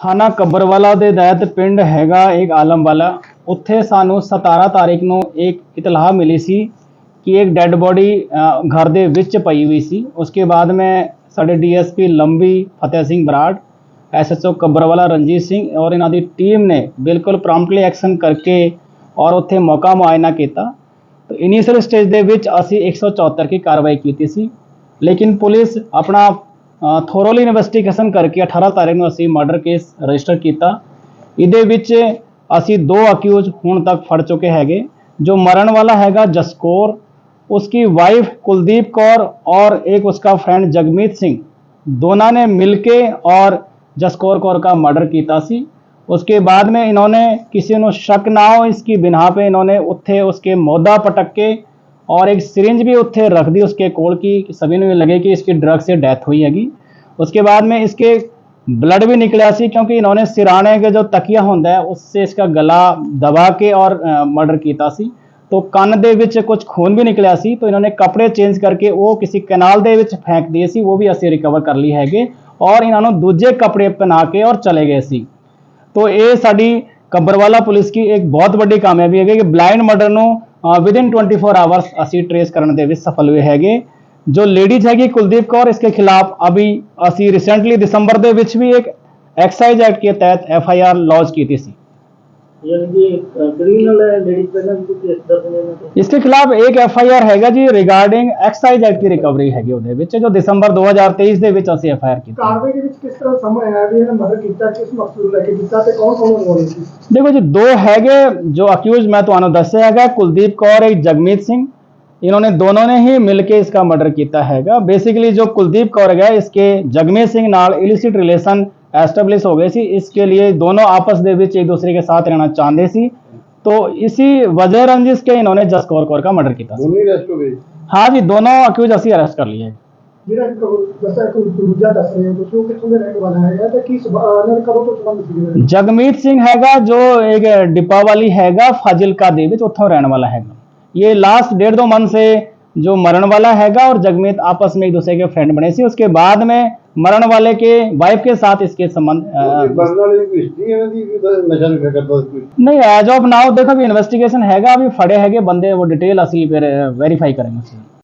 ਥਾਣਾ ਕੱਬਰਵਾਲਾ ਦੇ ਦਾਇਤ ਪਿੰਡ ਹੈਗਾ ਇੱਕ ਆਲਮਵਾਲਾ ਉੱਥੇ ਸਾਨੂੰ 17 ਤਾਰੀਖ ਨੂੰ ਇੱਕ ਇਤਲਾਹ ਮਿਲੀ ਸੀ ਕਿ ਇੱਕ ਡੈੱਡ ਬੋਡੀ ਘਰ ਦੇ ਵਿੱਚ ਪਈ ਹੋਈ ਸੀ। ਉਸਕੇ ਬਾਅਦ ਮੈਂ ਸਾਡੇ ਡੀਐਸਪੀ ਲੰਬੀ ਫਤਿਹ ਸਿੰਘ ਬਰਾੜ, ਐਸਐਚਓ ਕੱਬਰਵਾਲਾ ਰਣਜੀਤ ਸਿੰਘ ਔਰ ਇਹਨਾਂ ਦੀ ਟੀਮ ਨੇ ਬਿਲਕੁਲ ਪ੍ਰੋਮਪਟਲੀ ਐਕਸ਼ਨ ਕਰਕੇ ਔਰ ਉੱਥੇ ਮੌਕਾ ਮੁਆਇਨਾ ਕੀਤਾ। ਤਾਂ ਇਨੀਸ਼ੀਅਲ ਸਟੇਜ ਦੇ ਵਿੱਚ ਅਸੀਂ 174 ਕੀ ਕਾਰਵਾਈ ਕੀਤੀ ਸੀ। ਲੇਕਿਨ ਪੁਲਿਸ ਆਪਣਾ ਥੋਰੋਲੀ ਇਨਵੈਸਟੀਗੇਸ਼ਨ ਕਰਕੇ 18 ਤਾਰੀਖ ਨੂੰ ਅਸੀਂ ਮਰਡਰ ਕੇਸ ਰਜਿਸਟਰ ਕੀਤਾ ਇਹਦੇ ਵਿੱਚ ਅਸੀਂ ਦੋ ਅਕਿਊਜ਼ ਹੁਣ ਤੱਕ ਫੜ ਚੁੱਕੇ ਹੈਗੇ ਜੋ ਮਰਨ ਵਾਲਾ ਹੈਗਾ ਜਸਕੌਰ उसकी वाइफ कुलदीप कौर और एक उसका फ्रेंड जगमीत सिंह दोनों ने मिलके और जसकौर कौर का मर्डर ਕੀਤਾ ਸੀ उसके बाद में इन्होंने किसी ਨੂੰ ਸ਼ੱਕ ਨਾ ਹੋ इसकी बिना पे इन्होंने ਉੱਥੇ उसके ਮੋਢਾ पटक के और एक सिरिंज भी ਉੱਥੇ रख दी उसके कोल की कि सभी ਨੂੰ ये लगे कि इसकी ड्रग से डेथ हुई हैगी उसके बाद में इसके ब्लड भी निकला सी क्योंकि इन्होंने सिराने के जो तकिया ਹੁੰਦਾ है उससे इसका गला दबा के और मर्डर ਕੀਤਾ ਸੀ तो ਕੰਨ ਦੇ ਵਿੱਚ ਕੁਝ ਖੂਨ ਵੀ ਨਿਕਲਿਆ ਸੀ ਤਾਂ ਇਹਨਾਂ ਨੇ ਕੱਪੜੇ ਚੇਂਜ ਕਰਕੇ ਉਹ ਕਿਸੇ ਕਨਾਲ ਦੇ ਵਿੱਚ ਫੈਂਕ ਦਿਏ ਸੀ ਉਹ ਵੀ ਅਸੀਂ ਰਿਕਵਰ ਕਰ ਲਈ ਹੈਗੇ ਔਰ ਇਹਨਾਂ ਨੂੰ ਦੂਜੇ ਕੱਪੜੇ ਪਹਿਨਾ ਕੇ ਔਰ ਚਲੇ ਗਏ ਸੀ ਤੋ ਇਹ ਸਾਡੀ ਕੱਬਰਵਾਲਾ ਪੁਲਿਸ ਕੀ ਇੱਕ ਬਹੁਤ ਵੱਡੀ ਕਾਮਯਾਬੀ ਹੈਗੀ ਕਿ ਬਲਾਈਂਡ ਮਰਡਰ ਨੂੰ with in twenty four hours असी ट्रेस करने के सफल हुए हैं जो लेडीज़ हैगी कुलदीप कौर, इसके खिलाफ अभी असी रिसेंटली दिसंबर के एक एक्साइज एक्ट के तहत एफ़ आई आर लॉन्च की थी यानी कि क्रिमिनल है लेडीज पहले भी कुछ इस तरह से तो इसके खिलाफ एक ਐਫ ਆਈ ਆਰ ਹੈਗਾ ਜੀ ਰਿਗਾਰਡਿੰਗ ਐਕਸਾਈਜ਼ ਐਕਟ ਦੀ ਰਿਕਵਰੀ ਹੈਗੀ ਉਹਦੇ ਵਿੱਚ ਜੋ ਦਸੰਬਰ 2023 ਦੇ ਵਿੱਚ ਅਸੀਂ ਐਫ ਆਈ ਆਰ ਕੀਤੀ ਕਾਰਵਾਈ ਦੇ ਵਿੱਚ ਕਿਸ ਤਰ੍ਹਾਂ ਸਮਝ ਆਇਆ ਵੀ ਇਹਨੇ ਮਰਡਰ ਕੀਤਾ ਕਿਸ ਮਕਸਦ ਨੂੰ ਲੈ ਕੇ ਕੀਤਾ ਤੇ ਕੌਣ ਕੌਣ ਇਨਵੋਲਵ ਸੀ ਦੇਖੋ ਜੀ ਦੋ ਹੈਗੇ ਜੋ ਅਕਿਊਜ਼ ਮੈਂ ਤੁਹਾਨੂੰ ਦੱਸਿਆ ਹੈਗਾ ਕੁਲਦੀਪ ਕੌਰ ਇੱਕ ਜਗਮੀਤ ਸਿੰਘ इन्होंने दोनों ने ही मिलके इसका मर्डर किया हैगा बेसिकली जो कुलदीप कौर है इसके जगमीत सिंह नाल इलिसिट रिलेशन establish हो गई थी इसके लिए दोनों आपस के बीच एक दूसरे के साथ रहना चाहते सी। तो इसी वजह रंजिश के इन्होंने जस कौर कौर का मर्डर किया हाँ जी दोनों अक्यूज असी अरेस्ट कर लिए। जगमीत सिंह हैगा जो एक डिपा वाली हैगा फाजिल का देवी उतों रहने वाला हैगा। ये लास्ट डेढ़ दो मंथ से जो मरण वाला हैगा और जगमीत आपस में एक दूसरे के फ्रेंड बने से। उसके बाद में मरण वाले के वाइफ के साथ इसके संबंध नहीं एज ऑफ़ नाउ देखो अभी इन्वेस्टिगेशन है अभी फड़े है बंदे वो डिटेल असली फिर वेरीफाई करेंगे